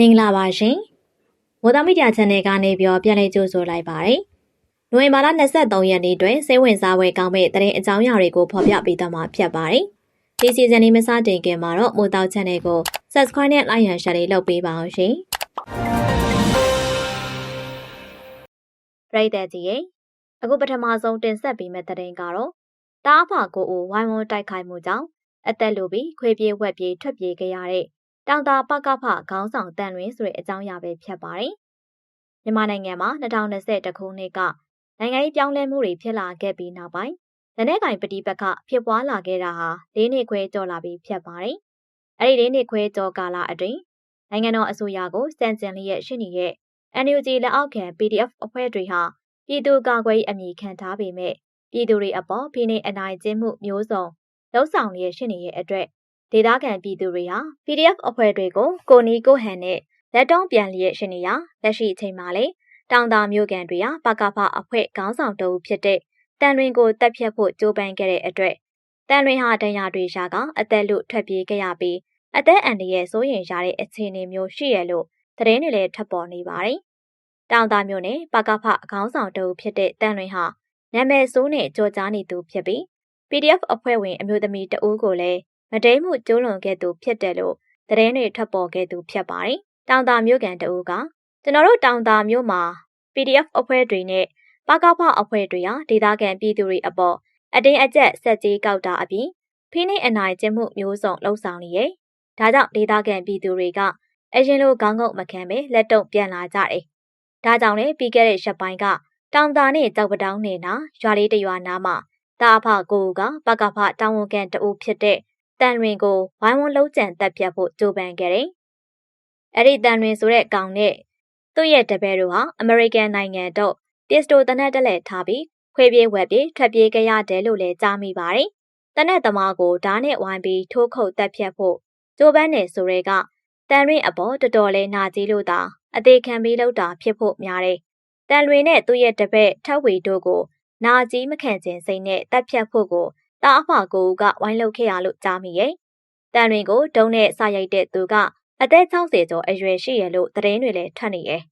မင်္ဂလာပါရှင်။မိုးသားမီဒီယာ channel ကနေပြီးတော့ပြန်လည်ကြိုဆိုလိုက်ပါတယ်။နိုဝင်ဘာလ23ရက်နေ့တွင်စိတ်ဝင်စားဖွယ်ကောင်းမဲ့သတင်းအကြောင်းအရာတွေကိုဖော်ပြပေးသွားမှာဖြစ်ပါတယ်။ဒီ season လေးမစတင်ခင်မှာတော့မိုးသား channel ကို subscribe နဲ့ like and share လေးလုပ်ပေးပါအောင်ရှင်။ပရိသတ်ကြီးရေအခုပထမဆုံးတင်ဆက်ပေးမယ့်သတင်းကတော့တားဖာကိုအိုဝိုင်းဝန်းတိုက်ခိုက်မှုကြောင့်အသက်လူပြီးခွေပြေးဝက်ပြေးထွက်ပြေးခဲ့ရတဲ့ တောင်တာပကဖခေါင်းဆောင်တန်လွင်ဆိုတဲ့အကြောင်းအရာပဲဖြစ်ပါတယ်။မြန်မာနိုင်ငံမှာ2020ခုနှစ်ကနိုင်ငံရေးပြောင်းလဲမှုတွေဖြစ်လာခဲ့ပြီးနောက်ပိုင်းလက်နက်ကင်ပဋိပက္ခဖြစ်ပွားလာခဲ့တာဟာ၄နှစ်ခွဲကျော်လာပြီဖြစ်ပါတယ်။အဲဒီ၄နှစ်ခွဲကျော်ကာလအတွင်းနိုင်ငံတော်အစိုးရကိုစံကျင်လျက်ရှိနေတဲ့ NUG လက်အောက်ခံ PDF အဖွဲ့တွေဟာပြည်သူ့ကာကွယ်ရေးအမည်ခံထားပေမဲ့ပြည်သူတွေအပေါ်ဖိနှိပ်အနိုင်ကျင့်မှုမျိုးစုံလှုံ့ဆော်လျက်ရှိနေတဲ့အတွက် ဒေသခံပြည်သူတွေဟာ PDF အဖွဲ့တွေကိုကိုနီကိုဟန်နဲ့လက်တုံးပြန်လျက်ရှိနေရလက်ရှိအချိန်မှာလေတောင်တာမျိုးကန်တွေဟာပကဖအဖွဲ့ခေါင်းဆောင်တအုပ်ဖြစ်တဲ့တန်လွင်ကိုတက်ဖြတ်ဖို့ကြိုးပမ်းခဲ့တဲ့အတွက်တန်လွင်ဟာဒဏ်ရာတွေရှာကအသက်လူထွက်ပြေးခဲ့ရပြီးအသက်အန္တရာယ်စိုးရိမ်ရတဲ့အခြေအနေမျိုးရှိရလို့သတင်းတွေလည်းထပ်ပေါ်နေပါတယ်။တောင်တာမျိုးနဲ့ပကဖအခေါင်းဆောင်တအုပ်ဖြစ်တဲ့တန်လွင်ဟာနာမည်ဆိုးနဲ့ကြော်ကြားနေသူဖြစ်ပြီး PDF အဖွဲ့ဝင်အမျိုးသမီးတဦးကိုလည်း မတိမ်မှုကျိုးလွန်ခဲ့သူဖြစ်တယ်လို့သတင်းတွေထွက်ပေါ်ခဲ့သူဖြစ်ပါတယ်။တောင်တာမျိုးကန်တဦးကကျွန်တော်တို့တောင်တာမျိုးမှာ PDF အဖွဲ့တွေနဲ့ပကဖအဖွဲ့တွေဟာဒေသခံပြည်သူတွေအပေါ်အတင်းအကျပ်ဆက်ကြီးကောက်တာအပြင်ဖိနှိပ်အနိုင်ကျင့်မှုမျိုးစုံလှုံ့ဆော်နေရဲ့။ဒါကြောင့်ဒေသခံပြည်သူတွေကအရင်လိုခေါင်းငုံမခံပဲလက်တုံပြန်လာကြတယ်။ဒါကြောင့်လည်းပြီးခဲ့တဲ့ရက်ပိုင်းကတောင်တာနဲ့ကြောက်ပတောင်းနေနာရွာလေးတရွာနားမှာတာအဖကိုကပကဖတာဝန်ခံတဦးဖြစ်တဲ့ တန်လွင်ကိုဝိုင်းဝန်းလုံးကြံတက်ပြတ်ဖို့ကြိုးပမ်းခဲ့တယ်။အဲ့ဒီတန်လွင်ဆိုတဲ့ကောင်နဲ့သူ့ရဲ့တပည့်တို့ဟာအမေရိကန်နိုင်ငံတော့ပစ္စတိုတနက်တက်လက်ထားပြီးခွေပြေးဝက်ပြေးထွက်ပြေးကြရတယ်လို့လည်းကြားမိပါတယ်။တနက်သမားကိုဓာတ်နဲ့ဝိုင်းပြီးထိုးခုတ်တက်ပြတ်ဖို့ကြိုးပမ်းနေဆိုရဲကတန်လွင်အပေါ်တော်တော်လေးနာကြီးလို့သာအသေးခံပြီးလောက်တာဖြစ်ဖို့များတယ်။တန်လွင်နဲ့သူ့ရဲ့တပည့်ထက်ဝေတို့ကိုနာကြီးမခံခြင်းစိတ်နဲ့တက်ဖြတ်ဖို့ကို တာအဖကိုကဝိုင်းလုပ်ခဲ့ရလို့ကြားမိရဲ့။တန်ရင်ကိုဒုံနဲ့စရိုက်တဲ့သူကအသက်60ကျော်အရွယ်ရှိရလို့သတင်းတွေလည်းထွက်နေရဲ့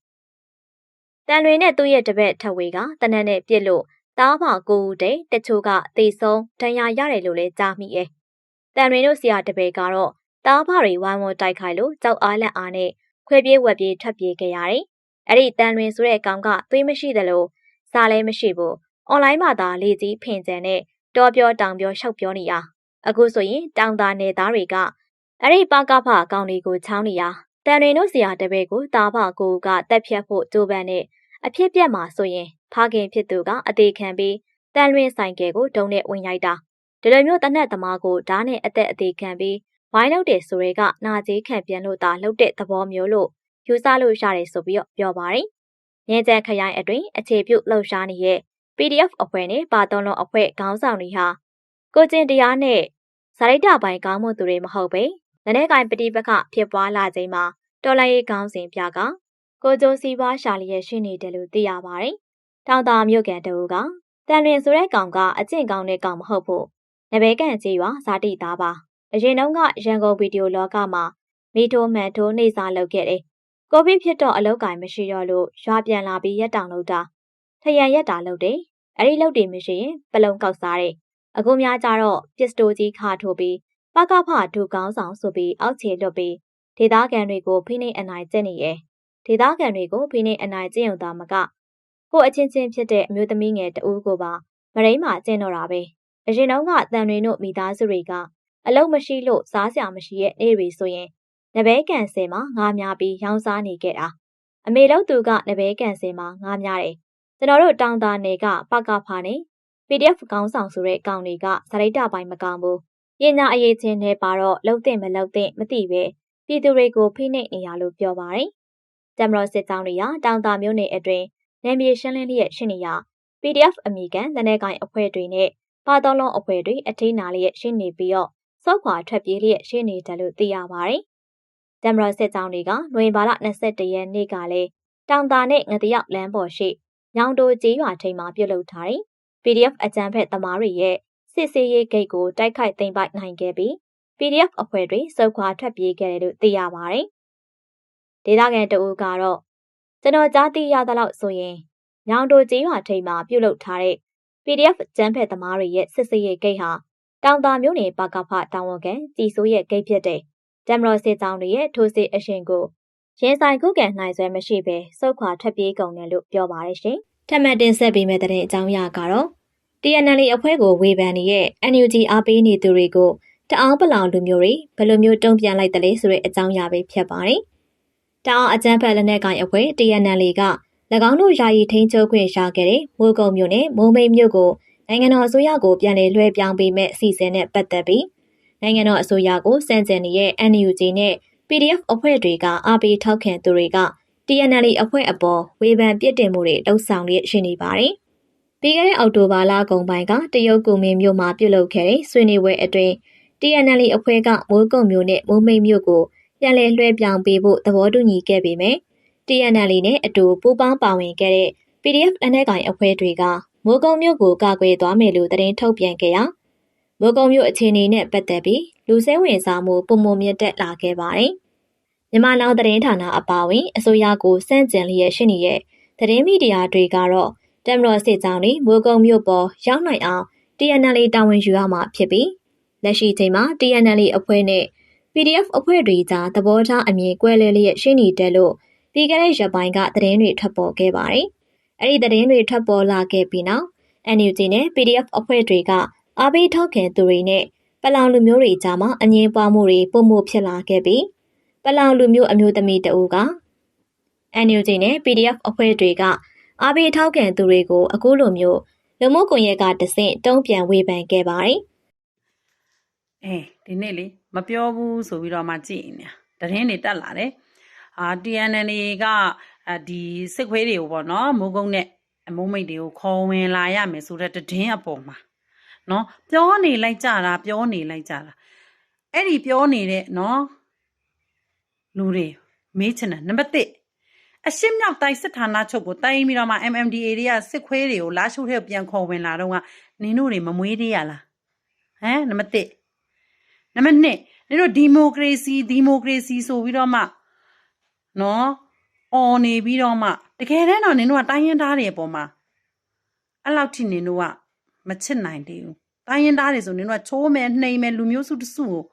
။တန်ရင်နဲ့သူ့ရဲ့တပည့်ထဝေကတနက်နဲ့ပြစ်လို့တားဖကိုဦးတဲ့တချို့ကတေဆုံးဒဏ်ရာရတယ်လို့လည်းကြားမိရဲ့။တန်ရင်တို့ဆရာတပည့်ကတော့တားဖတွေဝိုင်းဝန်းတိုက်ခိုက်လို့ကြောက်အားလက်အားနဲ့ခွဲပြေးဝက်ပြေးထွက်ပြေးခဲ့ရတယ်။အဲ့ဒီတန်ရင်ဆိုတဲ့ကောင်ကသွေးမရှိသလိုစားလည်းမရှိဘူး။အွန်လိုင်းမှာသာလေကြီးဖင်ကျန်နဲ့ တောပြောတောင်ပြောရှောက်ပြောနေရအခုဆိုရင်တောင်သားနယ်သားတွေကအဲ့ဒီပကဖအကောင်လေးကိုချောင်းနေရတန်ရင်တို့ဆရာတပည့်ကိုတာဖကိုကတက်ဖြတ်ဖို့ကြိုးပမ်းနဲ့အဖြစ်ပြက်မှာဆိုရင်ဖခင်ဖြစ်သူကအသေးခံပြီးတန်လွင်ဆိုင်ကယ်ကိုဒုံနဲ့ဝင်ရိုက်တာဒီလိုမျိုးတနက်သမားကိုဓာတ်နဲ့အသက်အသေးခံပြီးဝိုင်းလောက်တယ်ဆိုရဲကနာကြီးခံပြန်လို့သာလှုပ်တဲ့သဘောမျိုးလို့ယူဆလို့ရတယ်ဆိုပြီးပြောပါတယ်။ငင်းကြခရိုင်အတွင်းအခြေပြုလှုပ်ရှားနေတဲ့ PDF အဖွဲ့နဲ့ပါတော်လုံးအဖွဲ့ခေါင်းဆောင်တွေဟာကိုကျင်တရားနဲ့ဇာတိတပိုင်းကောင်းမှုသူတွေမဟုတ်ပဲလက်နက်ကင်ပဋိပက္ခဖြစ်ပွားလာချိန်မှာတော်လိုင်းရေးခေါင်းစဉ်ပြကကိုကျိုးစီပွားရှာလျက်ရှိနေတယ်လို့သိရပါတယ်။တောင်တာမြို့ကန်တူကတန်လွင်ဆိုတဲ့ကောင်ကအကျင့်ကောင်းတဲ့ကောင်မဟုတ်ဘူး။နဘဲကန်ကြီးရွာဇာတိသားပါ။အရင်တုန်းကရန်ကုန်ဗီဒီယိုလောကမှာမီထိုမှန်ထိုးနေစားလုပ်ခဲ့တယ်။ကိုဗစ်ဖြစ်တော့အလောက်ကိုင်မရှိတော့လို့ရွာပြန်လာပြီးရက်တောင်လုပ်တာ။ ထရန်ရက်တာလုပ်တယ်။အဲ့ဒီလုပ်တယ်မရှိရင်ပလုံကောက်စားတယ်။အခုများကြတော့ပစ္စတိုကြီးခါထိုးပြီးပကဖဒုကောင်းဆောင်ဆိုပြီးအောက်ခြေလွတ်ပြီးဒေသခံတွေကိုဖိနှိပ်အနိုင်ကျင့်နေရဲ့။ဒေသခံတွေကိုဖိနှိပ်အနိုင်ကျင့်ရုံသာမကကိုအချင်းချင်းဖြစ်တဲ့အမျိုးသမီးငယ်တဦးကိုပါမရိမ့်မှကျင့်တော့တာပဲ။အရင်တုန်းကတန်တွေတို့မိသားစုတွေကအလုံးမရှိလို့စားစရာမရှိရဲ့နေတွေဆိုရင်နဘဲကန်စင်မှာငားများပြီးရောင်းစားနေခဲ့တာ။အမေတို့သူကနဘဲကန်စင်မှာငားများတယ် ကျွန်တော်တို့တောင်တာနယ်ကပကဖာနဲ့ PDF ကောင်းဆောင်ဆိုတဲ့ကောင်တွေကဇရိတပိုင်းမကောင်းဘူး။ပညာအရေးချင်းနဲ့ပါတော့လှုပ်တဲ့မလှုပ်တဲ့မသိပဲပြည်သူတွေကိုဖိနှိပ်နေရလို့ပြောပါတယ်။တမတော်စစ်ကြောင်းတွေကတောင်တာမျိုးနယ်အတွင်းနယ်မြေရှင်းလင်းလျက်ရှိနေရ PDF အမိကန်တနက်ကိုင်အဖွဲ့တွေနဲ့ပါတော်လုံးအဖွဲ့တွေအထိနာလျက်ရှိနေပြီးတော့စောက်ခွာထွက်ပြေးလျက်ရှိနေတယ်လို့သိရပါတယ်။တမတော်စစ်ကြောင်းတွေကနိုဝင်ဘာလ22ရက်နေ့ကလည်းတောင်တာနဲ့ငတရောက်လမ်းပေါ်ရှိ ညောင်တိုကျေးရွာထိပ်မှာပြုတ်လုထားတဲ့ PDF အကြမ်းဖက်သမားတွေရဲ့စစ်စေးရေးဂိတ်ကိုတိုက်ခိုက်သိမ်းပိုက်နိုင်ခဲ့ပြီး PDF အဖွဲ့တွေစုခွာထွက်ပြေးခဲ့တယ်လို့သိရပါတယ်။ဒေသခံတအူကတော့ကျွန်တော်ကြားသိရသလောက်ဆိုရင်ညောင်တိုကျေးရွာထိပ်မှာပြုတ်လုထားတဲ့ PDF ကျန်းဖက်သမားတွေရဲ့စစ်စေးရေးဂိတ်ဟာတောင်တာမျိုးနယ်ပကဖတောင်ဝကန်ကြည်စိုးရဲ့ဂိတ်ဖြစ်တဲ့တမတော်စစ်ကြောင်းတွေရဲ့ထိုးစစ်အရှင်ကို ရင်ဆိုင်ခုခံနိုင်စွဲမရှိဘဲစုတ်ခွာထွက်ပြေးကုန်တယ်လို့ပြောပါတယ်ရှင်။ထပ်မံတင်ဆက်ပေးမယ့်တဲ့အကြောင်းအရာကတော့ TNL အဖွဲ့ကိုဝေဖန်နေတဲ့ NUG အားပေးနေသူတွေကိုတအောင်းပလောင်လူမျိုးတွေဘယ်လိုမျိုးတုံ့ပြန်လိုက်တယ်လဲဆိုတဲ့အကြောင်းအရာပဲဖြစ်ပါတယ်။တအောင်းအကြမ်းဖက်လက်နက်ကိုင်အဖွဲ့ TNL က၎င်းတို့ယာယီထိန်းချုပ်ခွင့်ရခဲ့တဲ့မိုးကုံမြို့နဲ့မိုးမိတ်မြို့ကိုနိုင်ငံတော်အစိုးရကိုပြန်လည်လွှဲပြောင်းပေးမဲ့အစီအစဉ်နဲ့ပတ်သက်ပြီးနိုင်ငံတော်အစိုးရကိုစန့်ကျင်နေတဲ့ NUG နဲ့ PDF အဖွဲ့တွေကအားပေးထောက်ခံသူတွေက TNL အဖွဲ့အပေါ်ဝေဖန်ပြစ်တင်မှုတွေလှုံ့ဆော်လျက်ရှိနေပါတယ်။ပြီးခဲ့တဲ့အောက်တိုဘာလကုန်ပိုင်းကတရုတ်ကူမင်းမြို့မှာပြုလုပ်ခဲ့တဲ့ဆွေးနွေးပွဲအတွင်း TNL အဖွဲ့ကမိုးကုံမြို့နဲ့မိုးမိတ်မြို့ကိုပြန်လည်လွှဲပြောင်းပေးဖို့သဘောတူညီခဲ့ပေမဲ့ TNL နဲ့အတူပူးပေါင်းပါဝင်ခဲ့တဲ့ PDF လက်နက်ကိုင်အဖွဲ့တွေကမိုးကုံမြို့ကိုကာကွယ်သွားမယ်လို့သတင်းထုတ်ပြန်ခဲ့ရာ မိုးကုံမြို့အခြေအနေနဲ့ပတ်သက်ပြီးလူစဲဝင်စားမှုပုံမမြင့်တက်လာခဲ့ပါတယ်။မြန်မာလောင်သတင်းဌာနအပါအဝင်အစိုးရကိုစန့်ကျင်လျက်ရှိနေတဲ့သတင်းမီဒီယာတွေကတော့တမတော်စစ်ကြောင်းတွေမိုးကုံမြို့ပေါ်ရောက်နိုင်အောင် TNL တာဝန်ယူရမှာဖြစ်ပြီးလက်ရှိချိန်မှာ TNL အဖွဲ့နဲ့ PDF အဖွဲ့တွေကြားသဘောထားအမြင်ကွဲလဲလျက်ရှိနေတယ်လို့ပြီးခဲ့တဲ့ရက်ပိုင်းကသတင်းတွေထွက်ပေါ်ခဲ့ပါတယ်။အဲ့ဒီသတင်းတွေထွက်ပေါ်လာခဲ့ပြီးနောက် NUG နဲ့ PDF အဖွဲ့တွေက အားပေးထောက်ခံသူတွေနဲ့ပလောင်လူမျိုးတွေကြားမှာအငင်းပွားမှုတွေပုံမှုဖြစ်လာခဲ့ပြီးပလောင်လူမျိုးအမျိုးသမီးတအူက NUG နဲ့ PDF အဖွဲ့တွေကအားပေးထောက်ခံသူတွေကိုအခုလိုမျိုးလူမှုကွန်ရက်ကတဆင့်တုံးပြန်ဝေဖန်ခဲ့ပါတယ်။အဲဒီနေ့လေမပြောဘူးဆိုပြီးတော့မှကြည်နေတရင်တွေတက်လာတယ်အာ TNL ကအာဒီစစ်ခွေးတွေကိုပေါ့နော်မိုးကုတ်နဲ့အမိုးမိတ်တွေကိုခေါ်ဝင်လာရမယ်ဆိုတဲ့တည်င်းအပေါ်မှာ နော်ပြောနေလိုက်ကြတာပြောနေလိုက်ကြတာအဲ့ဒီပြောနေတဲ့နော်လူတွေမေးချင်တယ်နံပါတ်1အရှင်းမြောက်တိုင်းစစ်ဌာနချုပ်ကိုတိုင်းပြီးတော့မှ MMDA တွေကစစ်ခွေးတွေကိုလာရှုထဲပြန်ခေါ်ဝင်လာတော့ကနင်တို့တွေမမွေးသေးရလားဟမ်နံပါတ်1နံပါတ်2နင်တို့ဒီမိုကရေစီဒီမိုကရေစီဆိုပြီးတော့မှနော်အော်နေပြီးတော့မှတကယ်တမ်းတော့နင်တို့ကတိုင်းရင်းသားတွေအပေါ်မှာအဲ့လောက်ထိနင်တို့က မချစ်နိုင်သေးဘူးတိုင်းရင်းသားတွေဆိုနင်တို့ကချိုးမယ်နှိမ်မယ်လူမျိုးစုတစုကို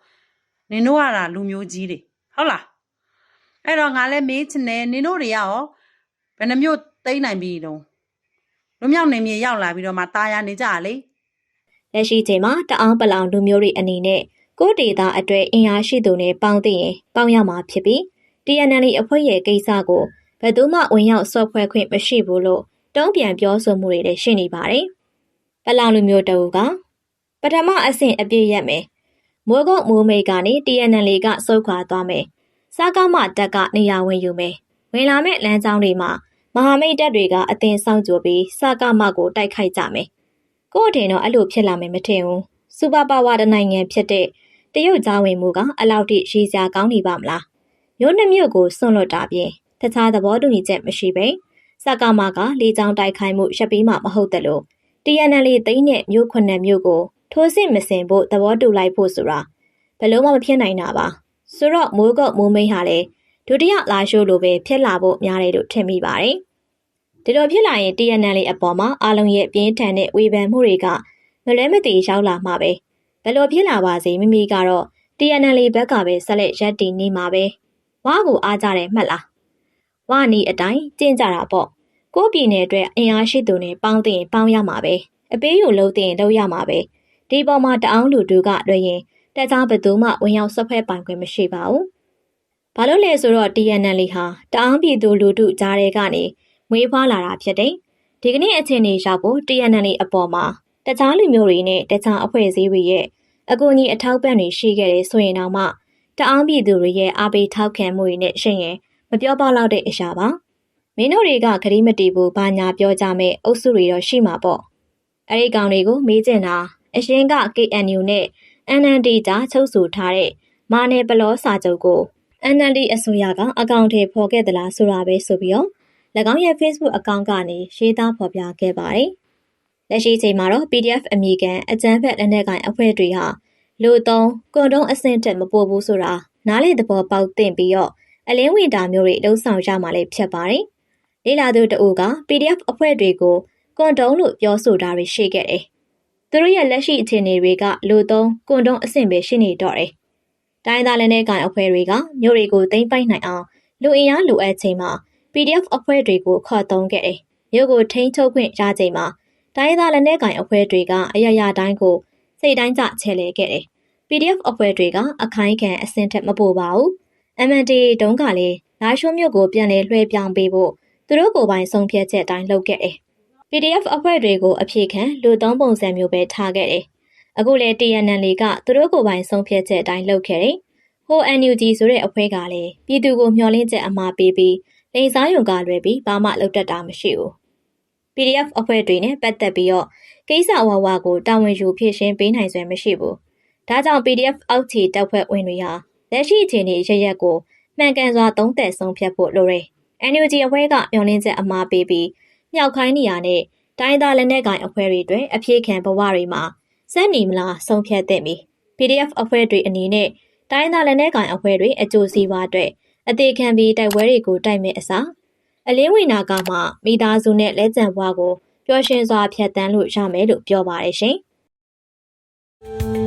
နင်တို့ကတာလူမျိုးကြီးတွေဟုတ်လားအဲ့တော့ငါလည်းမေးချင်တယ်နင်တို့တွေရောဘယ်နှမျိုးသိမ့်နိုင်ပြီတော့လူမြောက်နေမြေရောက်လာပြီးတော့မှตายရနေကြလေ လက်ရှိချိန်မှာတအောင်းပလောင်လူမျိုးတွေအနေနဲ့ကိုဒေတာအတွေ့အင်အားရှိသူနဲ့ပေါင်းသိရင်ပေါင်းရမှာဖြစ်ပြီး TNL အဖွဲ့ရဲ့ကိစ္စကိုဘယ်သူမှဝင်ရောက်ဆော့ဖွဲ့ခွင့်မရှိဘူးလို့တုံ့ပြန်ပြောဆိုမှုတွေလည်းရှိနေပါတယ်။ ပလောင်လူမျိုးတအူကပထမအဆင့်အပြည့်ရက်မယ်။မိုးကုတ်မိုးမိတ်ကနေ TNL ကစုတ်ခွာသွားမယ်။စကားမတက်ကနေရာဝင်ယူမယ်။ဝင်လာမဲ့လမ်းကြောင်းတွေမှာမဟာမိတ်တပ်တွေကအသင်ဆောင်ကြပြီးစကားမကိုတိုက်ခိုက်ကြမယ်။ကို့အထင်တော့အဲ့လိုဖြစ်လာမယ်မထင်ဘူး။စူပါပါဝါတနိုင်ငံဖြစ်တဲ့တရုတ်ကြားဝင်မှုကအလောက်ထိရှိစရာကောင်းနေပါမလား။မြို့နှစ်မြို့ကိုစွန့်လွတ်တာပြင်တခြားသဘောတူညီချက်မရှိပဲစကားမကလေကြောင်းတိုက်ခိုက်မှုရပ်ပြီးမှမဟုတ်တယ်လို့ TNL သိန်းနဲ့မြို့ခွနဲ့မြို့ကိုထိုးစစ်မစင်ဖို့သဘောတူလိုက်ဖို့ဆိုတာဘယ်လို့မှမဖြစ်နိုင်တာပါဆိုတော့မိုးကုတ်မိုးမိန်ဟာလည်းဒုတိယလာရှိုးလိုပဲဖြစ်လာဖို့များတယ်လို့ထင်မိပါတယ်ဒီလိုဖြစ်လာရင် TNL အပေါ်မှာအလုံးရဲ့ပြင်းထန်တဲ့ဝေဖန်မှုတွေကမလွဲမသွေရောက်လာမှာပဲဘယ်လိုဖြစ်လာပါစေမိမိကတော့ TNL ဘက်ကပဲဆက်လက်ရပ်တည်နေမှာပဲဝါကိုအားကြတယ်မှတ်လားဝါနီအတိုင်းကျင့်ကြတာပေါ့ ကိုပြည်နယ်အတွက်အင်အားရှိသူနဲ့ပေါင်းတင်ပေါင်းရမှာပဲအပေးယူလုံးတင်လုံးရမှာပဲဒီပေါ်မှာတအောင်လူတူကလွှဲရင်တခြားဘသူမှဝင်ရောက်ဆွတ်ဖက်ပိုင်ခွင့်မရှိပါဘူးဘာလို့လဲဆိုတော့ TNL ဟာတအောင်ပြည်သူလူထုကြားထဲကနေမွေးဖွားလာတာဖြစ်တယ်ဒီကနေ့အချိန်လေးရောက်ဖို့ TNL အပေါ်မှာတခြားလူမျိုးတွေနဲ့တခြားအဖွဲ့အစည်းတွေရဲ့အကူအညီအထောက်ပံ့တွေရှိခဲ့တယ်ဆိုရင်တော့မှတအောင်ပြည်သူတွေရဲ့အားပေးထောက်ခံမှုတွေနဲ့ရှင်ရင်မပြောပေါက်လောက်တဲ့အရာပါ မင်းတို့တွေကခရီးမတီဘူးဘာညာပြောကြမဲ့အုပ်စုတွေတော့ရှိမှာပေါ့အဲ့ဒီကောင်တွေကိုမေးကျင်တာအရင်က KNU နဲ့ NND ကြားချုပ်ဆိုထားတဲ့မာနယ်ပလောစာချုပ်ကို NND အစိုးရကအကောင့်ထဲပေါ်ခဲ့သလားဆိုတာပဲဆိုပြီးတော့၎င်းရဲ့ Facebook အကောင့်ကနေရေးသားဖော်ပြခဲ့ပါတယ်လက်ရှိချိန်မှာတော့ PDF အမည်ခံအကြမ်းဖက်လက်နက်ကိုင်အဖွဲ့တွေဟာလူသုံးကွန်တုံးအဆင့်တက်မပို့ဘူးဆိုတာနားလေသဘောပေါက်တင်ပြီးတော့အလင်းဝင်တာမျိုးတွေလှုံ့ဆော်ရမှာလည်းဖြစ်ပါတယ်။ လေးလာသူတအူက PDF အဖွဲ့တွေကိုကွန်တုံးလို့ပြောဆိုတာတွေရှိခဲ့တယ်။သူတို့ရဲ့လက်ရှိအခြေအနေတွေကလူသုံးကွန်တုံးအဆင့်ပဲရှိနေတော့တယ်။တိုင်းသားလည်းနဲ့ကန်အဖွဲ့တွေကမျိုးတွေကိုသိမ့်ပိုက်နိုင်အောင်လူအင်အားလိုအပ်ချိန်မှာ PDF အဖွဲ့တွေကိုခေါ်သုံးခဲ့တယ်။မျိုးကိုထိန်းချုပ်ခွင့်ရချိန်မှာတိုင်းသားလည်းနဲ့ကန်အဖွဲ့တွေကအရရတိုင်းကိုစိတ်တိုင်းကျချဲလဲခဲ့တယ်။ PDF အဖွဲ့တွေကအခိုင်ခံအဆင့်ထက်မပိုပါဘူး။ MNDA တုံးကလည်းလာရှိုးမြို့ကိုပြန်လည်လွှဲပြောင်းပေးဖို့ သူတို့ကိုယ်ပိုင်ဆုံးဖြတ်ချက်အတိုင်းလုပ်ခဲ့တယ်။ PDF အဖွဲ့တွေကိုအပြေခံလူသုံးပုံစံမျိုးပဲထားခဲ့တယ်။အခုလေ TNL ကသူတို့ကိုယ်ပိုင်ဆုံးဖြတ်ချက်အတိုင်းလုပ်ခဲ့တယ်။ဟို NUG ဆိုတဲ့အဖွဲ့ကလည်းပြည်သူကိုမျှော်လင့်ချက်အမှားပေးပြီးလိန်စားယုံကလွယ်ပြီးဘာမှလုပ်တတ်တာမရှိဘူး။ PDF အဖွဲ့တွေနဲ့ပတ်သက်ပြီးတော့ကိစ္စအဝဝကိုတာဝန်ယူဖြည့်ရှင်းပေးနိုင်စွမ်းမရှိဘူး။ဒါကြောင့် PDF အောက်ခြေတပ်ဖွဲ့ဝင်တွေဟာလက်ရှိအခြေအနေရရက်ကိုမှန်ကန်စွာသုံးသပ်ဆုံးဖြတ်ဖို့လိုတယ်။ NUG အဖွဲ့ကမျှော်လင့်ချက်အမှားပေးပြီးမြောက်ခိုင်းနေရတဲ့တိုင်းသားလက်နက်ကိုင်အဖွဲ့တွေအတွက်အပြေခံဘဝတွေမှာစက်နေမလားဆုံးဖြတ်သင့်ပြီ။ PDF အဖွဲ့တွေအနေနဲ့တိုင်းသားလက်နက်ကိုင်အဖွဲ့တွေအကျိုးစီးပွားအတွက်အသေးခံပြီးတိုက်ပွဲတွေကိုတိုက်မဲ့အစားအလင်းဝင်နာကမှမိသားစုနဲ့လက်ကျန်ဘဝကိုပျော်ရွှင်စွာဖြတ်တန်းလို့ရမယ်လို့ပြောပါတယ်ရှင်။